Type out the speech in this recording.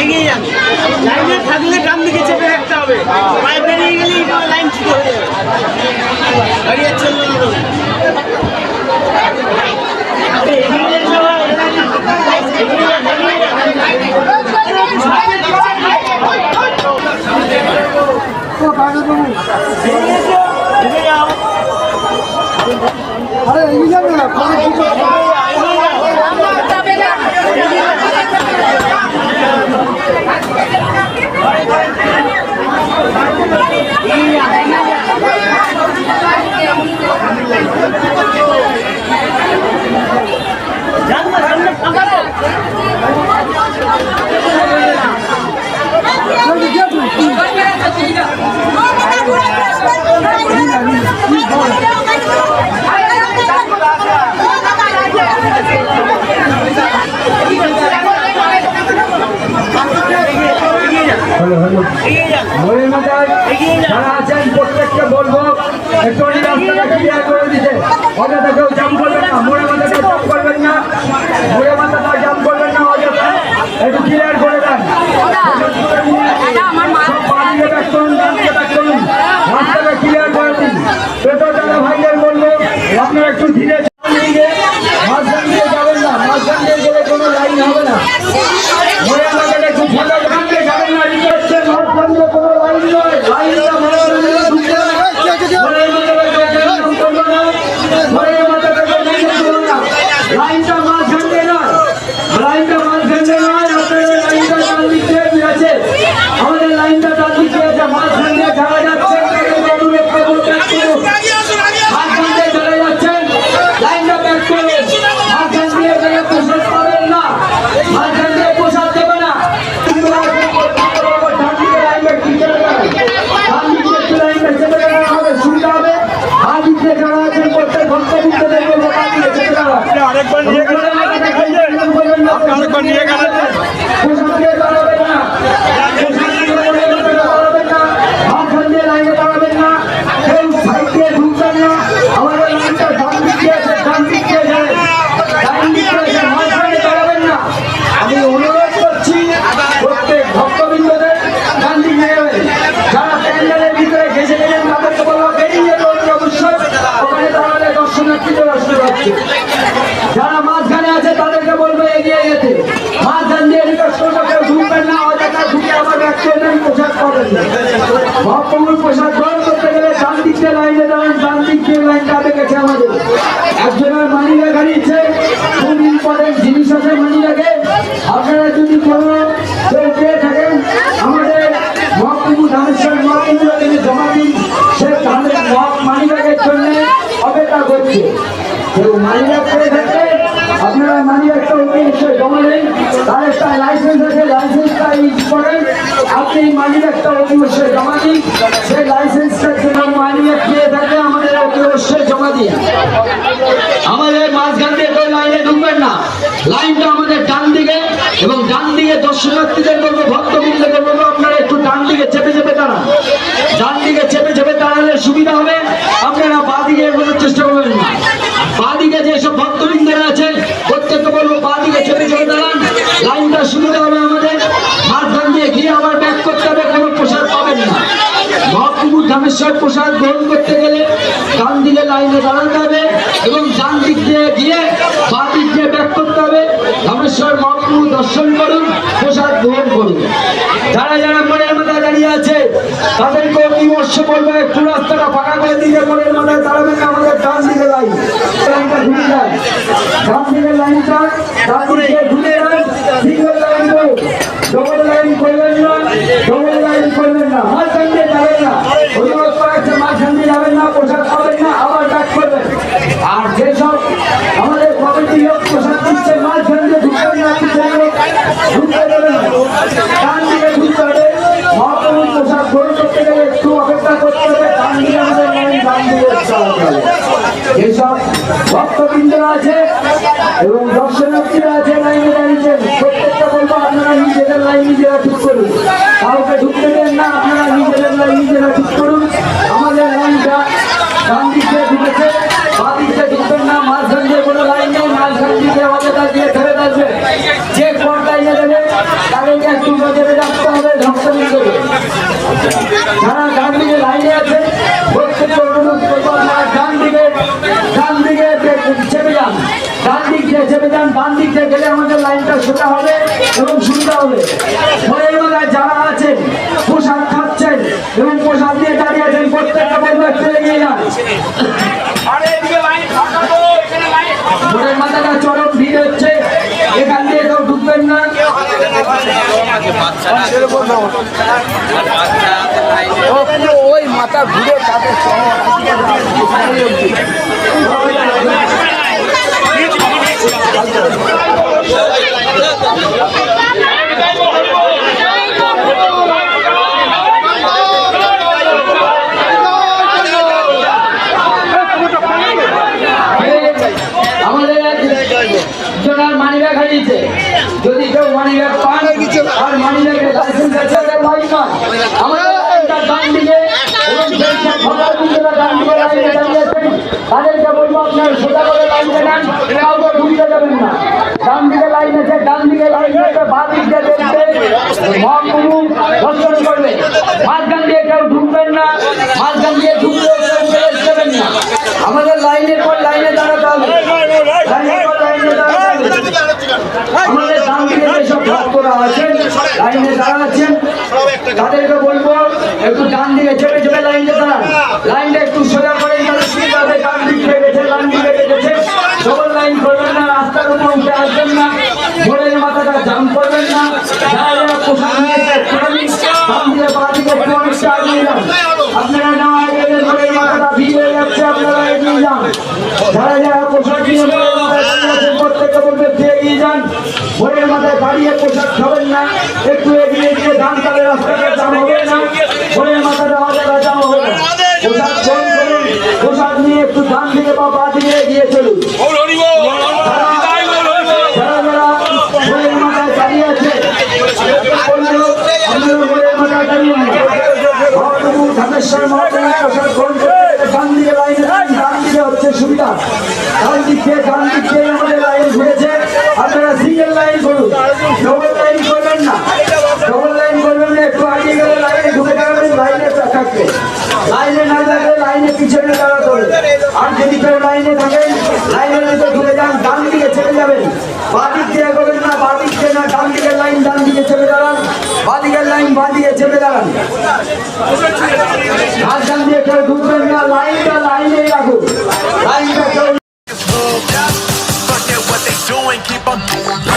এগিয়ে যান লাইনে থাকলে ডান দিকে চেপে রাখতে হবে পায়ে বেরিয়ে গেলেই লাইন ছুটে হয়ে যাবে গাড়ি চলবে তখন। এগিয়ে যান সবাই। এগিয়ে যান, এগিয়ে যান। ও, কাগজ বাবু। এগিয়ে যাও। আরে এগিয়ে যান না পরে কি করব? যান না, সামনে ফাঁকা তো। এই যে গেট, হ্যালো হ্যালো এগিয়ে যান মনের মাথায় যারা বলব একটু ওই রাস্তাটা ক্লিয়ার করে দিতে। অযথা কেউ জাম করবে না মোড়ে মাথাটা জাম করবেন না মোড়ে মাথাটা জাম করবেন না অযথা একটু ক্লিয়ার করে দেন সব পানিকে ব্যাক করুন ডানকে ব্যাক করুন রাস্তাটা ক্লিয়ার করে দিন টোটো চালা ভাইদের বলব আপনারা একটু ধীরে চালিয়ে গিয়ে মাঝখান দিয়ে যাবেন না মাঝখান দিয়ে গেলে কোনো লাইন হবে না মোড়ে মাথাটা একটু ফাঁকা রাখতে যাবেন না এদিকে হচ্ছে মাঝখান দিয়ে কোনো লাইন নয় লাইনটা মাঝখান দিয়ে ঢুকতে হবে। ঘরের মাথাটা কেউ নিচে তুলুন না। লাইনটা মাঝখান দিয়ে নয়। লাইনটা মাঝখান দিয়ে নয়, আপনাদের লাইনটা ডান দিক দিয়ে আছে। আমাদের লাইনটা ডান দিক দিয়ে আছে। মাঝখান দিয়ে যারা যাচ্ছেন, তাদেরকে অনুরোধ করব, back করুন। মাঝখান দিয়ে যারা যাচ্ছেন, লাইনটা back করুন। মাঝখান দিয়ে গেলে প্রসাদ পাবেন না। মাঝখান দিয়ে প্রসাদ দেবে না। তোমরা ডান দিকে লাইনটা ঠিক করে দাও। ডান দিকে একটু লাইনটা চেপে দেওয়া হবে, সুবিধা হবে। বাঁ দিক দিয়ে যারা আছেন, প্রত্যেক ভক্তবৃন্দদের বলব, বাঁ দিকে চেপে দেওয়া। আরেকবার নিয়ে গেলেন আপনি আরেকবার নিয়ে গেলেন প্রসাদ দিয়ে দাঁড়াবেন না। প্রসাদ দিয়ে দাঁড়াবেন না। মাঝখান দিয়ে লাইনে দাঁড়াবেন না। কেউ সাইড দিয়ে ঢুকবেন না। আমাদের লাইনটা ডান দিক দিয়ে আছে, ডান দিক দিয়ে যাবেন। ডান দিক দিয়ে আছে, মাঝখানে দাঁড়াবেন না। আমি অনুরোধ করছি প্রত্যেক ভক্তবৃন্দদের ডান দিকে যাবেন যারা প্যান্ডেলের ভিতরে ঘেসে গেলেন তাদেরকে বলব বেরিয়ে যেতে অবশ্যই ওখানে দাঁড়ালে দর্শনার্থীদের অসুবিধা হচ্ছে যারা মাঝখানে আছে তাদেরকে বলব এগিয়ে যেতে মাঝখান দিয়ে রিকোয়েস্ট করব কেউ ঢুকবেন না অযথা ঢুকে আবার ব্যাক করবেন পোশাক পাবেন না ভক্তমূল পোশাক গ্রহণ করতে গেলে ডান দিক দিয়ে লাইনে দাঁড়ান দিয়ে লাইনটা আগে গেছে আমাদের। একজনের মানি ব্যাগ হারিয়েছে খুব ইম্পর্টেন্ট জিনিস আছে মানি ব্যাগে আপনারা যদি কোনো কেউ পেয়ে থাকেন, আমাদের মহাপ্রভু ধানেশ্বর মহাপ্রভুরা তিনি জমা দিন, সে ধানের জন্য অপেক্ষা করছে। কেউ মানি ব্যাগ পেয়ে থাকলে আপনারা মানি ব্যাগটা অতি অবশ্যই জমা দেন। তার একটা লাইসেন্স আছে লাইসেন্সটা করেন আপনি মানি ব্যাগটা অতি অবশ্যই জমা দিন। সেই লাইসেন্সটার জন্য মানি ব্যাগ পেয়ে অতি আমাদের মাঝখান দিয়ে কেউ লাইনে ঢুকবেন না। লাইনটা আমাদের ডান দিকে এবং ডান দিকে দর্শনার্থীদের বলব ভক্তবৃন্দকে বলব, আপনারা একটু ডান দিকে চেপে চেপে দাঁড়ান। ডান দিকে চেপে চেপে দাঁড়ালে সুবিধা হবে। আপনারা বাঁ দিকে এগোনোর চেষ্টা করবেন না। বাঁ দিকে যেসব ভক্তবৃন্দরা আছে প্রত্যেককে বলব, বাঁ দিকে চেপে চেপে দাঁড়ান। লাইনটা সুবিধা হবে আমাদের। মাঝখান দিয়ে গিয়ে আবার ব্যাক করতে হবে, কোনো প্রসাদ পাবেন না। মহাপ্রভুর ধামেশ্বর প্রসাদ গ্রহণ করতে দিকে লাইনে দাঁড়াতে হবে এবং ডান দিক দিয়ে গিয়ে বাঁ দিক দিয়ে ব্যাক করতে হবে। ধামেশ্বর মহাপ্রভু দর্শন করুন, প্রসাদ গ্রহণ করুন। যারা যারা মনের মাথায় দাঁড়িয়ে আছে তাদেরকে বিমর্শ করব একটু রাস্তাটা ফাঁকা করে দিলে মনের মাথায় দাঁড়াবেন না, আমাদের ডান দিকে লাইন ডান দিকে লাইনটা ডান দিকে ঘুরে যায় সিঙ্গেল লাইন ডবল লাইন করবেন না ডবল লাইন করবেন না মাঝখান দিয়ে যাবেন না অনুরোধ করা হচ্ছে মাঝখান দিয়ে যাবেন না পোশাক পাবেন না আবার ডাক করবেন আর যেসব আমাদের কমিটি লোক ভক্তবৃন্দরা আছে এবং দর্শনার্থীরা আছে লাইনে দাঁড়িয়েছেন প্রত্যেকটা বলব আপনারা নিজেদের লাইন নিজেরা ঠিক করুন কাউকে ঢুকতে দেন না আপনারা নিজেদের লাইন নিজেরা ঠিক করুন আমাদের লাইনটা ডান দিকে ঢুকেছে বাঁ দিকে ঢুকবেন না মাঝখান দিয়ে কোনো লাইন নেই মাঝখান দিকে আমাদের কাছে দিয়ে ফেরত আসবে যে কোন লাইনে দেবে তাদেরকে একটু নজরে রাখতে হবে ভক্তবৃন্দকে যারা ডান দিকে লাইনে আছে প্রত্যেককে অনুরোধ করব আপনারা ডান দিকে ডান দিকে চেপে যান ডান দিক দিয়ে চেপে যান ডান দিক দিয়ে গেলে আমাদের লাইনটা সোজা হবে এবং সুবিধা হবে ঘরের মধ্যে যারা আছেন পোশাক খাচ্ছেন এবং পোশাক দিয়ে দাঁড়িয়ে আছেন প্রত্যেকটা বলব একটু এগিয়ে যান ঘরের মাথাটা চরম ভিড় হচ্ছে এখান দিয়ে কেউ ঢুকবেন না ওই মাথা ঘুরে তাদের আমাদের জনার মানি হারিয়েছে। যদি কেউ মানি ব্যাগ পান আর মানি ব্যাগের লাইসেন্স আছে তাহলে লাইন পান আমাদের লাইনটা ডান দিকে এবং সেই সব ভোটার বন্ধুরা ডান দিকে লাইনে দাঁড়িয়ে আছেন তাদেরকে বলব আপনার সোজা করে লাইনে নেন কাউকে ঢুকতে যাবেন না ডান দিকে লাইন আছে ডান দিকে লাইন আছে বাঁ দিক দিয়ে দেখবে মহাপ্রভু মাঝখান দিয়ে কেউ ঢুকবেন না মাঝখান দিয়ে ঢুকলে কেউ বেরোতে দেবেন না আমাদের লাইনের পর লাইনে দাঁড়াতে হবে লাইনের পর লাইনে দাঁড়াতে হবে আমাদের ডান দিকে যেসব ভক্তরা আছেন লাইনে দাঁড়া আছেন তাদেরকে বলব একটু ডান দিকে চেপে চেপে লাইনে দাঁড়ান। লাইনটা একটু সোজা করেন ডান দিক থেকে গেছে দিকে গেছে। ডবল লাইন করবেন না রাস্তার উপর উঠে আসবেন না। ঘোড়ের মাথাটা জাম করবেন না। আপনারা না এগিয়ে ঘোড়ের মাথাটা ভিড় যাচ্ছে আপনারা এগিয়ে যান। যারা যারা পোশাক নিয়ে মাথায় দাঁড়িয়ে আছেন, প্রত্যেককে বলবে এগিয়ে যান। ঘোড়ের মাথায় দাঁড়িয়ে পোশাক খাবেন না। একটু এগিয়ে গিয়ে ধান তালে রাস্তাটা জাম হবে না ঘোড়ের মাথাটা আমাদের জাম হবে না পোশাক ফোন করুন পোশাক নিয়ে একটু ডান দিকে বা বাঁ দিকে এগিয়ে চলুন যারা যারা ঘোড়ের মাথায় দাঁড়িয়ে আছে বলল, আপনারা ঘোড়ের মাথায় দাঁড়িয়ে নেই। মহাপ্রভু ধামেশ্বর মহাপ্রভু প্রসাদ গ্রহণ করতে ডান দিকে লাইনে যান, ডান দিকে হচ্ছে সুবিধা ডান দিক দিয়ে ডান দিক দিয়ে আমাদের লাইন ঘুরেছে আপনারা সিঙ্গেল লাইন করুন ডবল লাইন করবেন না ডবল লাইন করবেন না একটু আগে গেলে লাইনে ঢুকে দাঁড়াবেন লাইনে থাকবে লাইনে না থাকলে লাইনে পিছনে দাঁড়াতে হবে আর যদি কেউ লাইনে থাকেন, লাইনের ভিতরে ঢুকে যান, ডান দিকে চলে যাবেন। বাদিক দিয়ে করবেন না, বাদিক দিয়ে না, ডান দিকের লাইন, ডান দিকে চেপে দাঁড়ান। বাদিকের লাইন বাদিকে চেপে দাঁড়ান। ডান দিয়ে কেউ ঢুকবেন না, লাইনটা লাইনেই রাখুন। লাইনটা কেউ keep on